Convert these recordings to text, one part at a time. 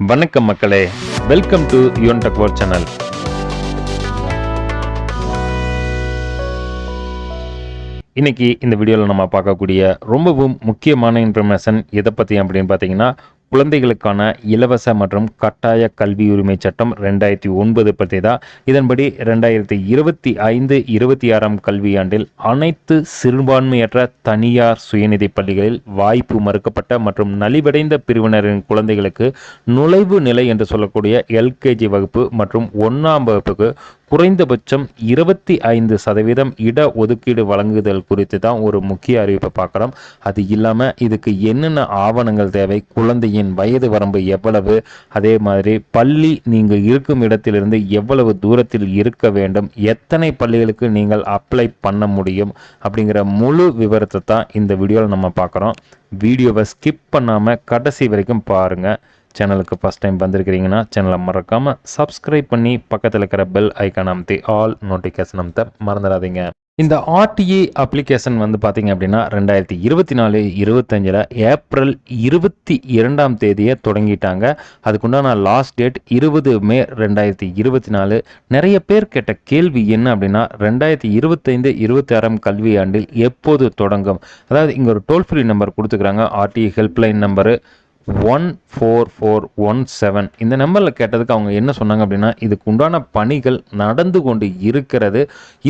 வணக்கம் மக்களே. Welcome to Yuvan டக்வர் சேனல் இன்னைக்கு இந்த வீடியோவில் நம்ம பார்க்கக்கூடிய ரொம்பவும் முக்கியமான இன்ஃபர்மேஷன் எதை பற்றி அப்படின்னு பார்த்தீங்கன்னா குழந்தைகளுக்கான இலவச மற்றும் கட்டாய கல்வி உரிமை சட்டம் ரெண்டாயிரத்தி ஒன்பது பற்றி தான் இதன்படி ரெண்டாயிரத்தி இருபத்தி ஐந்து இருபத்தி ஆறாம் கல்வியாண்டில் அனைத்து சிறுபான்மையற்ற தனியார் சுயநிதி பள்ளிகளில் வாய்ப்பு மறுக்கப்பட்ட மற்றும் நலிவடைந்த பிரிவினரின் குழந்தைகளுக்கு நுழைவு நிலை என்று சொல்லக்கூடிய எல்கேஜி வகுப்பு மற்றும் ஒன்றாம் வகுப்புக்கு குறைந்தபட்சம் இருபத்தி ஐந்து சதவீதம் இட ஒதுக்கீடு வழங்குதல் குறித்து தான் ஒரு முக்கிய அறிவிப்பை பார்க்குறோம். அது இல்லாமல் இதுக்கு என்னென்ன ஆவணங்கள் தேவை? குழந்தையின் வயது வரம்பு எவ்வளவு? அதே மாதிரி பள்ளி நீங்கள் இருக்கும் இடத்திலிருந்து எவ்வளவு தூரத்தில் இருக்க வேண்டும்? எத்தனை பள்ளிகளுக்கு நீங்கள் அப்ளை பண்ண முடியும்? அப்படிங்கிற முழு விவரத்தை தான் இந்த வீடியோவில் நம்ம பார்க்குறோம். வீடியோவை ஸ்கிப் பண்ணாமல் கடைசி வரைக்கும் பாருங்கள் சேனலுக்கு ஃபஸ்ட் டைம் வந்திருக்கிறீங்கன்னா சேனலை மறக்காமல் சப்ஸ்கிரைப் பண்ணி பக்கத்தில் இருக்கிற பெல் ஐக்கான் அமைத்தி ஆல் நோட்டிஃபிகேஷன் அமைத்த மறந்துடாதீங்க. இந்த ஆர்டிஏ அப்ளிகேஷன் வந்து பார்த்தீங்க அப்படின்னா ரெண்டாயிரத்தி இருபத்தி நாலு இருபத்தஞ்சில் ஏப்ரல் இருபத்தி இரண்டாம் தேதியை தொடங்கிட்டாங்க. அதுக்குண்டான லாஸ்ட் டேட் இருபது மே ரெண்டாயிரத்தி இருபத்தி நாலு. நிறைய பேர் கேட்ட கேள்வி என்ன அப்படின்னா ரெண்டாயிரத்தி இருபத்தைந்து இருபத்தி ஆறாம் கல்வியாண்டில் எப்போது தொடங்கும்? அதாவது இங்கே ஒரு டோல் ஃப்ரீ நம்பர் கொடுத்துக்கிறாங்க. RTA helpline number one four four one seven இந்த நம்பரில் கேட்டதுக்கு அவங்க என்ன சொன்னாங்க அப்படின்னா இதுக்கு உண்டான பணிகள் நடந்து கொண்டு இருக்கிறது.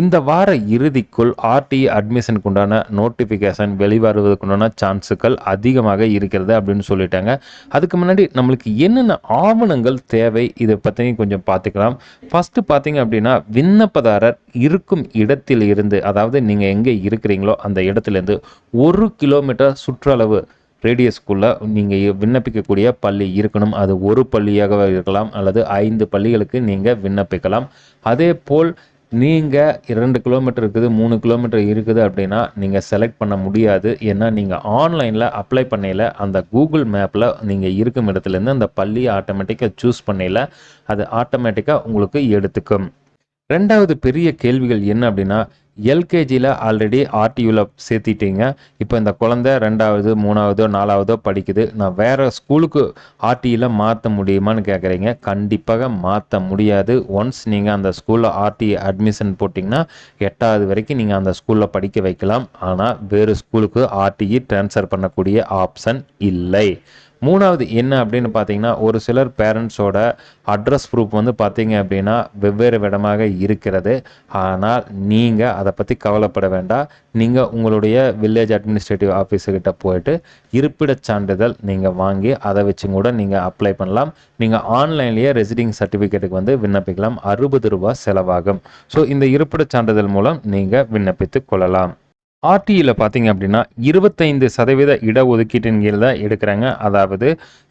இந்த வார இறுதிக்குள் ஆர்டிஇ அட்மிஷனுக்கு உண்டான நோட்டிஃபிகேஷன் வெளிவருவதற்கு உண்டான சான்ஸுகள் அதிகமாக இருக்கிறது அப்படின்னு சொல்லிட்டாங்க. அதுக்கு முன்னாடி நம்மளுக்கு என்னென்ன ஆவணங்கள் தேவை இதை பற்றி கொஞ்சம் பார்த்துக்கலாம். ஃபஸ்ட்டு பார்த்தீங்க அப்படின்னா விண்ணப்பதாரர் இருக்கும் இடத்தில் இருந்து அதாவது நீங்கள் எங்கே இருக்கிறீங்களோ அந்த இடத்துலேருந்து ஒரு கிலோமீட்டர் சுற்றளவு ரேடியஸ்க்குள்ளே நீங்கள் விண்ணப்பிக்கக்கூடிய பள்ளி இருக்கணும். அது ஒரு பள்ளியாக இருக்கலாம் அல்லது ஐந்து பள்ளிகளுக்கு நீங்கள் விண்ணப்பிக்கலாம். அதே போல் நீங்கள் இரண்டு கிலோமீட்டர் இருக்குது மூணு கிலோமீட்டர் இருக்குது அப்படின்னா நீங்கள் செலக்ட் பண்ண முடியாது. ஏன்னா நீங்கள் ஆன்லைனில் அப்ளை பண்ணையில் அந்த கூகுள் மேப்பில் நீங்கள் இருக்கும் இடத்துலேருந்து அந்த பள்ளியை ஆட்டோமேட்டிக்காக சூஸ் பண்ணையில் அது ஆட்டோமேட்டிக்காக உங்களுக்கு எடுத்துக்கும். ரெண்டாவது பெரிய கேள்விகள் என்ன அப்படின்னா எல்கேஜியில் ஆல்ரெடி ஆர்டியூவில் சேர்த்திட்டீங்க. இப்போ இந்த குழந்தை ரெண்டாவது மூணாவதோ நாலாவதோ படிக்குது. நான் வேறு ஸ்கூலுக்கு ஆர்டியில் மாற்ற முடியுமான்னு கேட்குறீங்க கண்டிப்பாக மாற்ற முடியாது. ஒன்ஸ் நீங்கள் அந்த ஸ்கூலில் ஆர்டி அட்மிஷன் போட்டிங்கன்னா எட்டாவது வரைக்கும் நீங்கள் அந்த ஸ்கூலில் படிக்க வைக்கலாம். ஆனால் வேறு ஸ்கூலுக்கு ஆர்டிஇ ட்ரான்ஸ்ஃபர் பண்ணக்கூடிய ஆப்ஷன் இல்லை. மூணாவது என்ன அப்படின்னு பார்த்தீங்கன்னா ஒரு சிலர் பேரண்ட்ஸோட அட்ரஸ் ப்ரூஃப் வந்து பார்த்தீங்க அப்படின்னா வெவ்வேறு விடமாக இருக்கிறது. ஆனால் நீங்கள் அதை பற்றி கவலைப்பட வேண்டாம். நீங்கள் உங்களுடைய வில்லேஜ் அட்மினிஸ்ட்ரேட்டிவ் ஆஃபீஸுக்கிட்ட போயிட்டு இருப்பிடச் சான்றிதழ் நீங்கள் வாங்கி அதை வச்சு கூட நீங்கள் அப்ளை பண்ணலாம். நீங்கள் ஆன்லைன்லேயே ரெசிடிங் சர்டிஃபிகேட்டுக்கு வந்து விண்ணப்பிக்கலாம். அறுபது ரூபா செலவாகும். ஸோ இந்த இருப்பிடச் சான்றிதழ் மூலம் நீங்கள் விண்ணப்பித்து கொள்ளலாம். ஆர்டியில் பார்த்தீங்க அப்படின்னா இருபத்தைந்து சதவீத இடஒதுக்கீட்டின் கீழ் தான் எடுக்கிறாங்க. அதாவது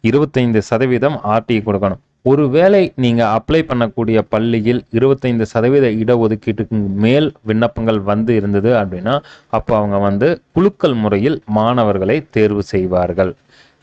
இருபத்தைந்து சதவீதம் ஆர்டி கொடுக்கணும். ஒருவேளை நீங்கள் அப்ளை பண்ணக்கூடிய பள்ளியில் இருபத்தைந்து சதவீத இடஒதுக்கீட்டுக்கு மேல் விண்ணப்பங்கள் வந்து இருந்தது அப்படின்னா அப்போ அவங்க வந்து குழுக்கள் முறையில் மாணவர்களை தேர்வு செய்வார்கள்.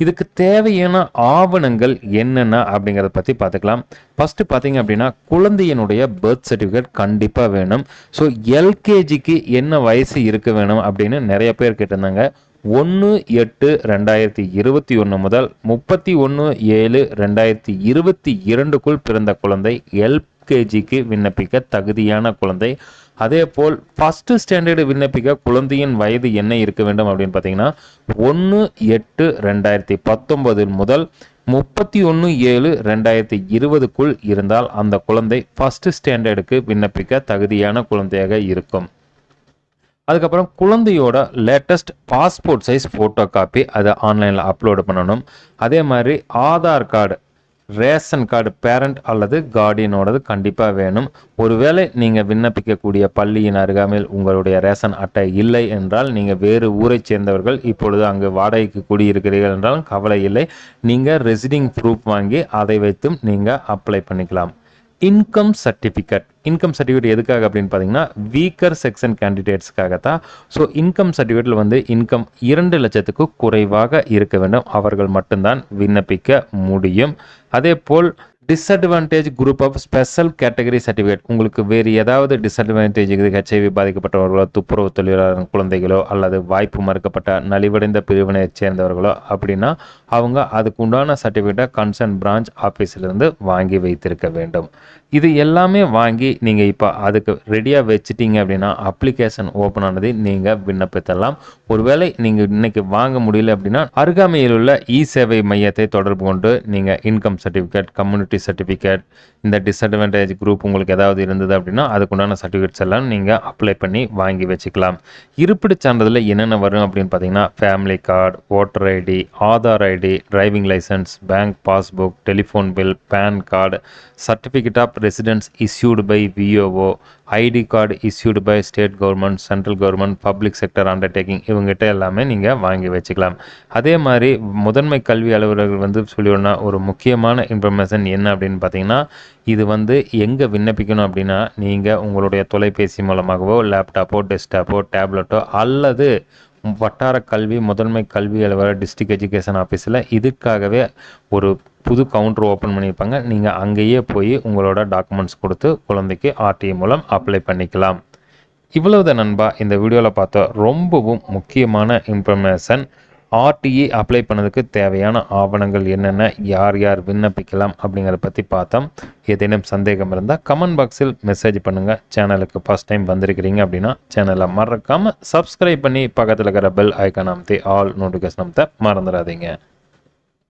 இதுக்கு தேவையான ஆவணங்கள் என்னென்ன அப்படிங்கிறத பற்றி பார்த்துக்கலாம். ஃபஸ்ட்டு பார்த்தீங்க அப்படின்னா குழந்தையினுடைய பர்த் சர்டிஃபிகேட் கண்டிப்பாக வேணும். ஸோ எல்கேஜிக்கு என்ன வயசு இருக்க வேணும் அப்படின்னு நிறைய பேர் கேட்டிருந்தாங்க. ஒன்று எட்டு ரெண்டாயிரத்தி இருபத்தி ஒன்று முதல் முப்பத்தி ஒன்று ஏழு ரெண்டாயிரத்தி இருபத்தி இரண்டுக்குள் பிறந்த குழந்தை யூகேஜிக்கு விண்ணப்பிக்க தகுதியான குழந்தை. அதே போல் ஃபஸ்ட்டு ஸ்டாண்டர்டு விண்ணப்பிக்க குழந்தையின் வயது என்ன இருக்க வேண்டும் அப்படின்னு பார்த்தீங்கன்னா ஒன்று எட்டு ரெண்டாயிரத்தி பத்தொன்பது முதல் முப்பத்தி ஒன்று ஏழு ரெண்டாயிரத்தி இருபதுக்குள் இருந்தால் அந்த குழந்தை ஃபஸ்ட்டு ஸ்டாண்டர்டுக்கு விண்ணப்பிக்க தகுதியான குழந்தையாக இருக்கும். அதுக்கப்புறம் குழந்தையோட latest passport size photo copy அதை ஆன்லைனில் அப்லோடு பண்ணணும். அதே மாதிரி Aadhaar card ration card parent அல்லது கார்டியனோடது கண்டிப்பாக வேணும். ஒருவேளை நீங்கள் விண்ணப்பிக்கக்கூடிய பள்ளியின் அருகாமையில் உங்களுடைய ரேஷன் அட்டை இல்லை என்றால் நீங்கள் வேறு ஊரைச் சேர்ந்தவர்கள் இப்பொழுது அங்கு வாடகைக்கு குடியிருக்கிறீர்கள் என்றாலும் கவலை இல்லை. நீங்கள் ரெசிடிங் ப்ரூஃப் வாங்கி அதை வைத்தும் நீங்கள் அப்ளை பண்ணிக்கலாம். Income certificate. இன்கம் சர்டிஃபிகேட் எதுக்காக அப்படின்னு பார்த்தீங்கன்னா வீக்கர் செக்ஷன் கேண்டிடேட்ஸ்க்காக தான் ஸோ இன்கம் சர்டிஃபிகேட்டில் வந்து இன்கம் இரண்டு லட்சத்துக்கு குறைவாக இருக்க வேண்டும். அவர்கள் மட்டும்தான் விண்ணப்பிக்க முடியும். அதே போல் disadvantage group of special category certificate உங்களுக்கு வேறு ஏதாவது டிஸ்அட்வான்டேஜ் ஹெச்ஐவி பாதிக்கப்பட்டவர்களோ துப்புரவு தொழிலாளர் குழந்தைகளோ அல்லது வாய்ப்பு மறுக்கப்பட்ட நலிவடைந்த பிரிவினை சேர்ந்தவர்களோ அப்படின்னா அவங்க அதுக்கு உண்டான சர்டிஃபிகேட்டை கன்சர்ன் பிரான்ச் ஆஃபீஸிலிருந்து வாங்கி வைத்திருக்க வேண்டும். இது எல்லாமே வாங்கி நீங்கள் இப்போ அதுக்கு ரெடியாக வச்சிட்டீங்க அப்படின்னா அப்ளிகேஷன் ஓப்பன் ஆனதை நீங்கள் விண்ணப்பித்தலாம் ஒருவேளை நீங்கள் இன்னைக்கு வாங்க முடியல அப்படின்னா அருகாமையில் உள்ள இ சேவை மையத்தை தொடர்பு கொண்டு நீங்கள் இன்கம் சர்டிஃபிகேட் கம்யூனிட்டி சர்டிஃபிகேட் இந்த டிஸ்அட்வான்டேஜ் குரூப் உங்களுக்கு ஏதாவது இருந்தது அப்படின்னா அதுக்குண்டான சர்டிஃபிகேட்ஸ் எல்லாம் நீங்கள் அப்ளை பண்ணி வாங்கி வச்சுக்கலாம். இருப்பிடச் சான்றிதழில் என்னென்ன வரும் அப்படின்னு பார்த்தீங்கன்னா family card voter ID Aadhaar ID driving licence bank passbook telephone bill PAN card certificate of residence issued by VOO ID card issued by state government central government public sector undertaking இவங்ககிட்ட எல்லாமே நீங்கள் வாங்கி வச்சுக்கலாம். அதே மாதிரி முதன்மை கல்வி அலுவலர்கள் வந்து சொல்லிவிடனா ஒரு முக்கியமான இன்ஃபர்மேஷன் என்ன அப்படின்னு பார்த்தீங்கன்னா இது வந்து எங்கே விண்ணப்பிக்கணும் அப்படின்னா நீங்கள் உங்களுடைய தொலைபேசி மூலமாகவோ லேப்டாப்போ டெஸ்க்டாப்போ டேப்லெட்டோ அல்லது வட்டார கல்வி முதன்மை கல்வி அலுவலர் டிஸ்ட்ரிக்ட் எஜுகேஷன் ஆஃபீஸில் இதுக்காகவே ஒரு புது கவுண்டர் ஓப்பன் பண்ணியிருப்பாங்க. நீங்கள் அங்கேயே போய் உங்களோட டாக்குமெண்ட்ஸ் கொடுத்து குழந்தைக்கு ஆர்டிஐ மூலம் அப்ளை பண்ணிக்கலாம். இவ்வளவுதான் நண்பா. இந்த வீடியோவில் பார்த்த ரொம்பவும் முக்கியமான இன்ஃபர்மேஷன் ஆர்டிஇ அப்ளை பண்ணதுக்கு தேவையான ஆவணங்கள் என்னென்ன யார் யார் விண்ணப்பிக்கலாம் அப்படிங்கிறத பற்றி பார்த்தோம். ஏதேனும் சந்தேகம் இருந்தால் கமெண்ட் பாக்ஸில் மெசேஜ் பண்ணுங்கள் சேனலுக்கு ஃபஸ்ட் டைம் வந்திருக்கிறீங்க அப்படின்னா சேனலை மறக்காமல் சப்ஸ்கிரைப் பண்ணி பக்கத்தில் இருக்கிற பெல் ஐக்கான் அமைத்து ஆல் நோட்டிஃபிகேஷன் அமைத்த மறந்துடாதீங்க